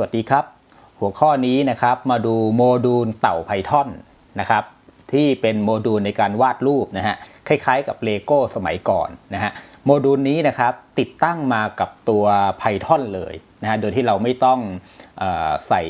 วัสดีครับ หัวข้อนี้นะครับมาดูโมดูลเต่า Python นะครับที่เป็นโมดูลในการวาดรูปนะฮะคล้ายๆกับเลโก้สมัยก่อนนะฮะโมดูลนี้นะครับติดตั้งมากับตัว Python เลยนะฮะโดยที่เราไม่ต้องอใส่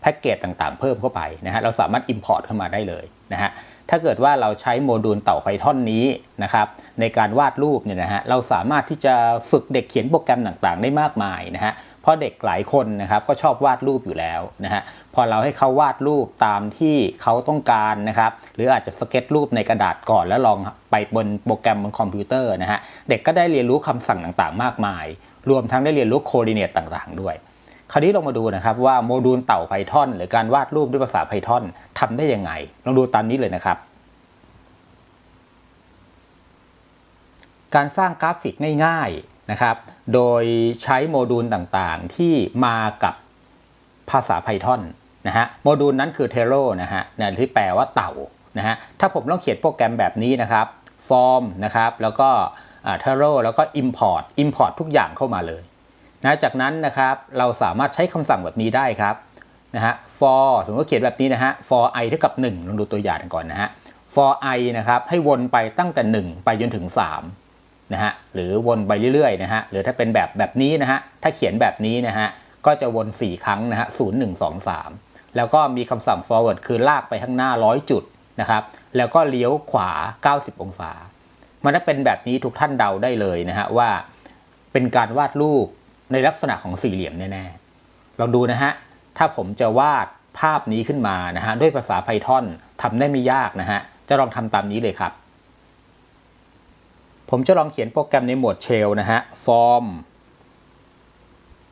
แพ็กเกจต่างๆ เพิ่มเข้าไปนะฮะเราสามารถ Import เข้ามาได้เลยนะฮะถ้าเกิดว่าเราใช้โมดูลเต่า Python นี้นะครับในการวาดรูปเนี่ยนะฮะเราสามารถที่จะฝึกเด็กเขียนโปรแกรมต่างๆ ได้มากมายนะฮะ เพราะเด็กหลายคนนะครับก็ชอบวาดรูปอยู่แล้วนะฮะพอเราให้เขาวาดรูปตามที่เขาต้องการนะครับหรืออาจจะสเก็ตรูปในกระดาษก่อนแล้วลองไปบนโปรแกรมบนคอมพิวเตอร์นะฮะเด็กก็ได้เรียนรู้คำสั่งต่างๆ มากมาย รวมทั้งได้เรียนรู้โคดิเนตต่างๆ ด้วย คราวนี้ลองมาดูนะครับว่าโมดูลเต่า Python หรือการวาดรูปด้วยภาษา Python ทำได้ยังไงลองดูตามนี้เลยนะครับการสร้างกราฟิกง่ายๆ นะครับ โดยใช้โมดูลต่างๆที่มากับภาษา Python นะฮะ โมดูลนั้นคือ t e r o นะฮะนะที่แปลว่าเต่านะฮะ ถ้าผมลองเขียนโปรแกรมแบบนี้นะครับ form นะครับ แล้วก็ t e r o แล้วก็ import import ทุกอย่างเข้ามาเลยนะจากนั้นนะครับ เราสามารถใช้คำสั่งแบบนี้ได้ครับนะฮะ for ถึงก็เขียนแบบนี้นะฮะ for i เท่ากับ1ลองดูตัวอย่างก่อนนะฮะ for i นะครับ ให้วนไปตั้งแต่ 1 ไปจนถึง 3 นะฮะหรือวนไปเรื่อยๆนะฮะหรือถ้าเป็นแบบแบบนี้นะฮะถ้าเขียนแบบนี้นะฮะก็จะวน 4 ครั้งนะฮะ0 1 2 3แล้วก็มีคำสั่ง forward คือลากไปข้างหน้า 100 จุดนะครับ แล้วก็เลี้ยวขวา 90 องศา มันถ้าเป็นแบบนี้ทุกท่านเดาได้เลยนะฮะว่าเป็นการวาดรูปในลักษณะของสี่เหลี่ยมแน่ๆลองดูนะฮะ ถ้าผมจะวาดภาพนี้ขึ้นมานะฮะด้วยภาษา Python ทำได้ไม่ยากนะฮะ จะลองทำตามนี้เลยครับ ผมจะลองเขียนโปรแกรมในหมวด shell นะฮะ form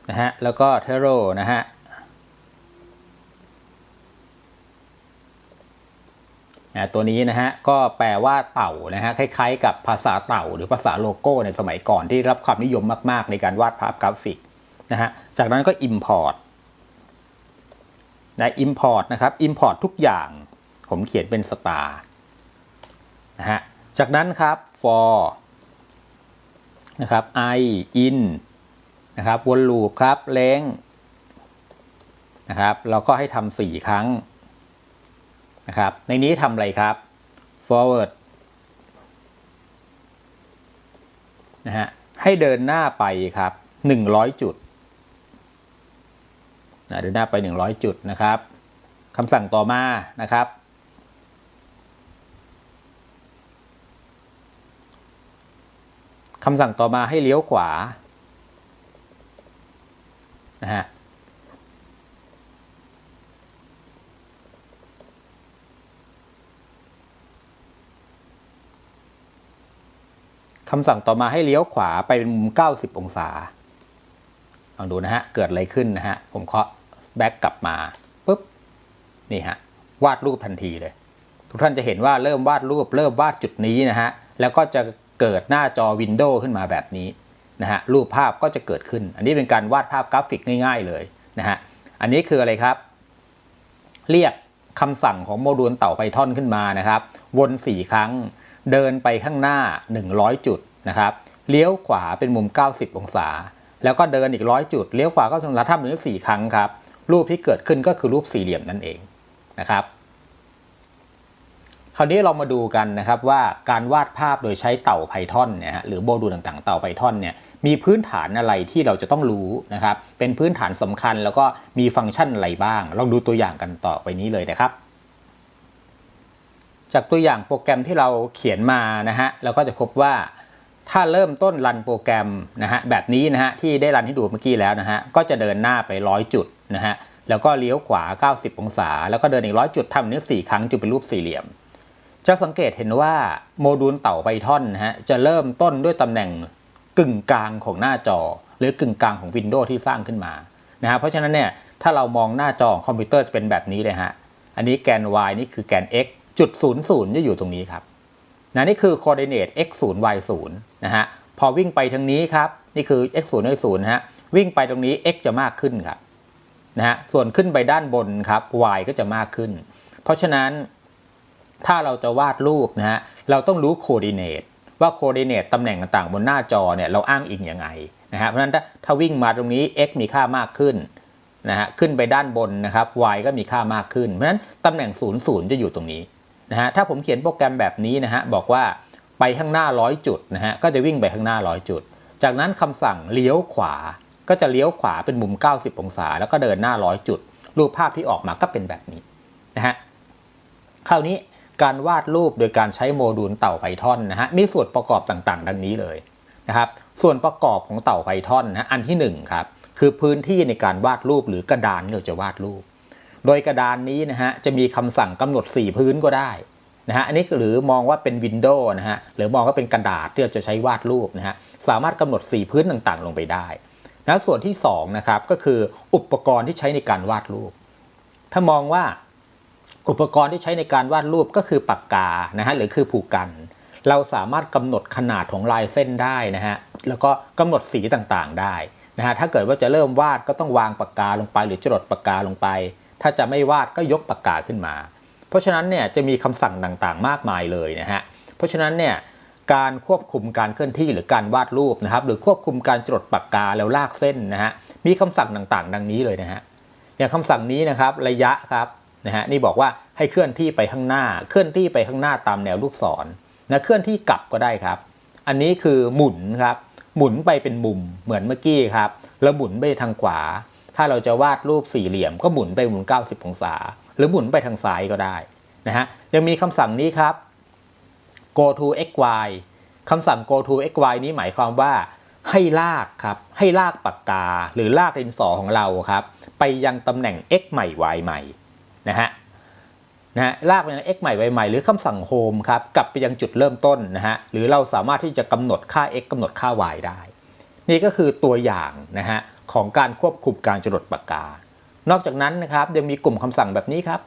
นะฮะ แล้วก็ tero นะฮะ ตัวนี้นะฮะ ก็แปลว่าเต่านะฮะ คล้ายๆ กับภาษาเต่าหรือภาษาโลโก้ในสมัยก่อนที่รับความนิยมมาก ๆ ในการวาดภาพกราฟิกนะฮะ จากนั้นก็ import นะ import นะครับ import ทุกอย่างผมเขียนเป็น star นะฮะ จากนั้นครับ for นะครับ i in นะครับวนลูปครับเล้งนะครับ เราก็ให้ทำสี่ครั้งนะครับ ในนี้ทำอะไรครับ forward นะฮะให้เดินหน้าไปครับ 100 จุดนะเดินหน้าไป 100 จุดนะครับคำสั่งต่อมานะครับ คำสั่งต่อมาให้เลี้ยวขวานะฮะคำสั่งต่อมาให้เลี้ยวขวาไปเป็นมุม 90 องศาลองดูนะฮะ เกิดอะไรขึ้นนะฮะ ผมเคาะแบ็กกลับมาปุ๊บ นี่ฮะ วาดรูปทันทีเลย ทุกท่านจะเห็นว่าเริ่มวาดรูปเริ่มวาดจุดนี้นะฮะ แล้วก็จะ เกิดหน้าจอวินโดว์ขึ้นมาแบบนี้นะฮะรูปภาพก็จะเกิดขึ้น อันนี้เป็นการวาดภาพกราฟิกง่าย ๆเลยนะฮะอันนี้คืออะไรครับ เรียกคำสั่งของโมดูลเต่าไพทอนขึ้นมานะครับ วน 4 ครั้งเดินไปข้างหน้า 100 จุดนะครับเลี้ยวขวาเป็นมุม 90 องศา แล้วก็เดินอีกร้อยจุดเลี้ยวขวาก็องศาทำถึงสี่ครั้งครับ รูปที่เกิดขึ้นก็คือรูปสี่เหลี่ยมนั่นเองนะครับ คราวนี้เรามาดูกันนะครับว่าการวาดภาพโดยใช้เต่าไพทอนเนี่ยฮะหรือโมดูลต่างๆ เต่าไพทอนเนี่ยมีพื้นฐานอะไรที่เราจะต้องรู้นะครับเป็นพื้นฐานสำคัญแล้วก็มีฟังก์ชันอะไรบ้าง ลองดูตัวอย่างกันต่อไปนี้เลยนะครับ จากตัวอย่างโปรแกรมที่เราเขียนมานะฮะเราก็จะพบว่าถ้าเริ่มต้นรันโปรแกรมนะฮะแบบนี้นะฮะที่ได้รันให้ดูเมื่อกี้แล้วนะฮะก็จะเดินหน้าไปร้อยจุดนะฮะแล้วก็เลี้ยวขวา 90 องศา แล้วก็เดินอีกร้อยจุดทำนี้สี่ครั้งจึงเป็นรูปสี่เหลี่ยม จะสังเกตเห็นว่าโมดูลเต่าไพทอนฮะจะเริ่มต้นด้วยตำแหน่งกึ่งกลางของหน้าจอ หรือกึ่งกลางของวินโดว์ที่สร้างขึ้นมานะฮะเพราะฉะนั้นเนี่ยถ้าเรามองหน้าจอของคอมพิวเตอร์จะเป็นแบบนี้เลยฮะอันนี้แกน y นี่คือแกน x จุด0 0จะอยู่ตรงนี้ครับนะนี่คือ coordinate x 0 y 0นะฮะพอวิ่งไปทางนี้ครับ นี่คือ x 0 y 0ฮะวิ่งไปตรงนี้ x จะมากขึ้นครับนะฮะส่วนขึ้นไปด้านบนครับ y ก็จะมากขึ้น เพราะฉะนั้น ถ้าเราจะวาดรูปนะฮะเราต้องรู้ coordinate ว่าโคดิเนตตำแหน่งต่างๆบนหน้าจอเนี่ยเราอ้างอิงยังไงนะฮะเพราะฉะนั้นถ้าถ้าวิ่งมาตรงนี้ x มีค่ามากขึ้นนะฮะขึ้นไปด้านบนนะครับ y ก็มีค่ามากขึ้น เพราะฉะนั้นตำแหน่ง0 0จะอยู่ตรงนี้นะฮะถ้าผมเขียนโปรแกรมแบบนี้นะฮะบอกว่าไปข้างหน้า100จุดนะฮะก็จะวิ่งไปข้างหน้า100จุด จากนั้นคำสั่งเลี้ยวขวา ก็จะเลี้ยวขวาเป็นมุม 90 องศา แล้วก็เดินหน้า100จุด รูปภาพที่ออกมาก็เป็นแบบนี้นะฮะคราวนี้ การวาดรูปโดยการใช้โมดูลเต่าไพทอนนะฮะมีส่วนประกอบต่างๆ ดังนี้เลยนะครับส่วนประกอบของเต่าไพทอนนะอันที่1ครับคือพื้นที่ในการวาดรูปหรือกระดานที่เราจะวาดรูป โดยกระดานนี้นะฮะจะมีคำสั่งกำหนด 4 พื้นก็ได้นะฮะอันนี้หรือมองว่าเป็นวินโดว์นะฮะหรือมองว่าเป็นกระดาษที่เราจะใช้วาดรูปนะฮะสามารถกำหนด 4 พื้นต่างๆ ลงไปได้นะส่วนที่2นะครับก็คืออุปกรณ์ที่ใช้ในการวาดรูป ถ้ามองว่า อุปกรณ์ที่ใช้ในการวาดรูปก็คือปากกานะฮะหรือคือผูกกัน เราสามารถกำหนดขนาดของลายเส้นได้นะฮะแล้วก็กำหนดสีต่างๆได้นะฮะถ้าเกิดว่าจะเริ่มวาดก็ต้องวางปากกาลงไป หรือจดปากกาลงไป ถ้าจะไม่วาดก็ยกปากกาขึ้นมา เพราะฉะนั้นเนี่ยจะมีคำสั่งต่างๆ มากมายเลยนะฮะเพราะฉะนั้นเนี่ยการควบคุมการเคลื่อนที่หรือการวาดรูปนะครับหรือควบคุมการจดปากกาแล้วลากเส้นนะฮะมีคำสั่งต่างๆ ดังนี้เลยนะฮะอย่างคำสั่งนี้นะครับระยะครับ นะฮะนี่บอกว่าให้เคลื่อนที่ไปข้างหน้า เคลื่อนที่ไปข้างหน้าตามแนวลูกศรนะเคลื่อนที่กลับก็ได้ครับ อันนี้คือหมุนครับหมุนไปเป็นมุมเหมือนเมื่อกี้ครับแล้วหมุนไปทางขวา ถ้าเราจะวาดรูปสี่เหลี่ยม ก็หมุนไปหมุน 90 องศา หรือหมุนไปทางซ้ายก็ได้นะฮะยังมีคำสั่งนี้ครับ go to xy คำสั่ง go to xy นี้หมายความว่าให้ลากครับให้ลากปากกาหรือลากดินสอของเราครับ ไปยังตำแหน่ง x ใหม่ y ใหม่ นะฮะนะฮะลากไปยัง x ใหม่ y ใหม่ หรือคำสั่ง home ครับ กลับไปยังจุดเริ่มต้นนะฮะ หรือเราสามารถที่จะกำหนดค่า x กำหนดค่า y ได้ นี่ก็คือตัวอย่างนะฮะของการควบคุมการจรดปากกา นอกจากนั้นนะครับยังมีกลุ่มคำสั่งแบบนี้ครับ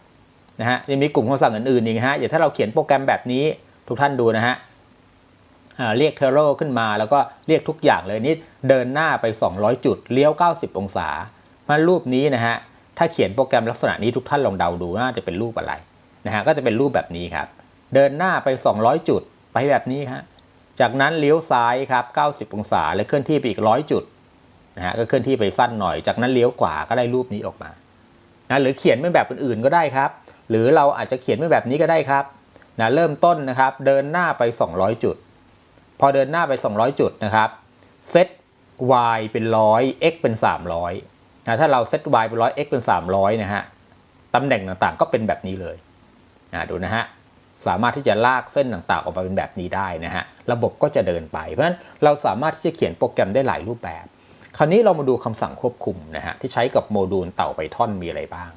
นะฮะยังมีกลุ่มคำสั่งอื่นๆอีกฮะอย่างถ้าเราเขียนโปรแกรมแบบนี้ทุกท่านดูนะฮะเรียกเทโรขึ้นมาแล้วก็เรียกทุกอย่างเลยนี่เดินหน้าไป 200 จุดเลี้ยว 90 องศามารูปนี้นะฮะ ถ้าเขียนโปรแกรมลักษณะนี้ทุกท่านลองเดาดูน่าจะเป็นรูปอะไรนะฮะก็จะเป็นรูปแบบนี้ครับ เดินหน้าไป 200 จุดไปแบบนี้ฮะจากนั้นเลี้ยวซ้ายครับ 90 องศาและเคลื่อนที่ไปอีก 100 จุดนะฮะก็เคลื่อนที่ไปสั้นหน่อย จากนั้นเลี้ยวขวาก็ได้รูปนี้ออกมานะหรือเขียนเป็นแบบอื่นๆก็ได้ครับ หรือเราอาจจะเขียนเป็นแบบนี้ก็ได้ครับนะเริ่มต้นนะครับ เดินหน้าไป 200 จุด พอเดินหน้าไป 200 จุดนะครับเซต y เป็น 100 x เป็น 300 นะถ้าเราเซต y เป็น100 x เป็น 300 นะฮะ ตำแหน่งต่างๆก็เป็นแบบนี้เลยนะดูนะฮะ สามารถที่จะลากเส้นต่างๆ ออกมาเป็นแบบนี้ได้นะฮะ ระบบก็จะเดินไป เพราะฉะนั้นเราสามารถที่จะเขียนโปรแกรมได้หลายรูปแบบ คราวนี้เรามาดูคำสั่งควบคุมนะฮะที่ใช้กับโมดูลเต่าไพทอนมีอะไรบ้าง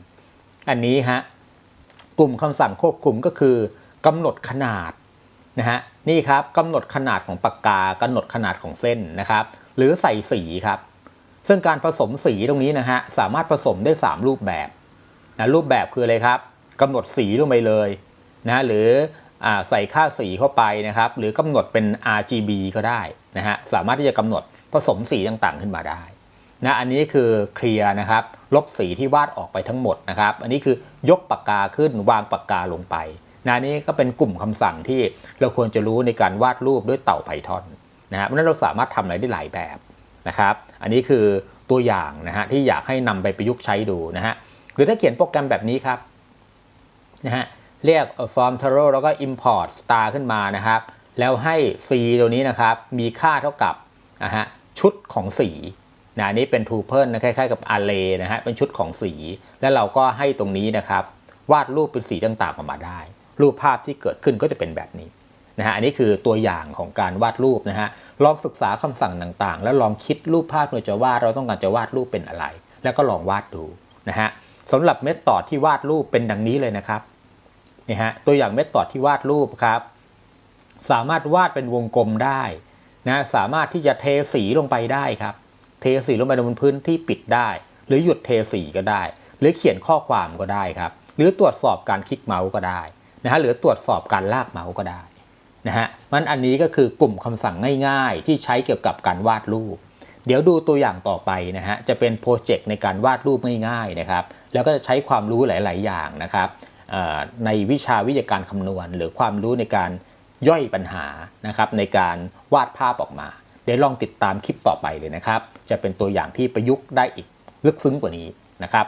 อันนี้ฮะกลุ่มคำสั่งควบคุมก็คือกำหนดขนาดนะฮะนี่ครับกำหนดขนาดของปากกากำหนดขนาดของเส้นนะครับ หรือใส่สีครับ ซึ่งการผสมสีตรงนี้นะฮะสามารถผสมได้ 3 รูปแบบนะรูปแบบคืออะไรครับกำหนดสีลงไปเลยนะหรืออใส่ค่าสีเข้าไปนะครับ หรือกำหนดเป็น RGB ก็ได้นะฮะสามารถที่จะกำหนดผสมสีต่างๆขึ้นมาได้นะอันนี้คือเคลียร์นะครับ ลบสีที่วาดออกไปทั้งหมดนะครับ อันนี้คือยกปากกาขึ้นวางปากกาลงไปนะนี้ก็เป็นกลุ่มคำสั่งที่เราควรจะรู้ในการวาดรูปด้วยเต่าไพทอนนะฮะเพราะนั้นเราสามารถทำอะไรได้หลายแบบ นะครับ อันนี้คือตัวอย่างนะฮะที่อยากให้นำไปประยุกต์ใช้ดูนะฮะหรือถ้าเขียนโปรแกรมแบบนี้ครับนะฮะเรียก form taro แล้วก็ import star ขึ้นมานะครับ แล้วให้ c ตัวนี้นะครับ มีค่าเท่ากับนะฮะชุดของสีนะนี้เป็น tuple นะคล้ายๆกับ array นะฮะเป็นชุดของสี แล้วเราก็ให้ตรงนี้นะครับ วาดรูปเป็นสีต่างๆออกมาได้ รูปภาพที่เกิดขึ้นก็จะเป็นแบบนี้นะฮะอันนี้คือตัวอย่างของการวาดรูปนะฮะ ลองศึกษาคำสั่งต่างๆ แล้วลองคิดรูปภาพเราจะวาดเราต้องการจะวาดรูปเป็นอะไร แล้วก็ลองวาดดูนะฮะสำหรับเมธอดที่วาดรูปเป็นดังนี้เลยนะครับนี่ฮะตัวอย่างเมธอดที่วาดรูปครับ สามารถวาดเป็นวงกลมได้นะสามารถที่จะเทสีลงไปได้ครับ เทสีลงไปบนพื้นที่ปิดได้ หรือหยุดเทสีก็ได้ หรือเขียนข้อความก็ได้ครับ หรือตรวจสอบการคลิกเมาส์ก็ได้นะฮะหรือตรวจสอบการลากเมาส์ก็ได้ นะฮะมันอันนี้ก็คือกลุ่มคำสั่งง่ายๆ ที่ใช้เกี่ยวกับการวาดรูป เดี๋ยวดูตัวอย่างต่อไปนะฮะจะเป็นโปรเจกต์ในการวาดรูปง่ายๆนะครับแล้วก็จะใช้ความรู้หลาย ๆ อย่างนะครับในวิชาวิทยาการคำนวณ หรือความรู้ในการย่อยปัญหานะครับในการวาดภาพออกมา เดี๋ยวลองติดตามคลิปต่อไปเลยนะครับ จะเป็นตัวอย่างที่ประยุกต์ได้อีกลึกซึ้งกว่านี้นะครับ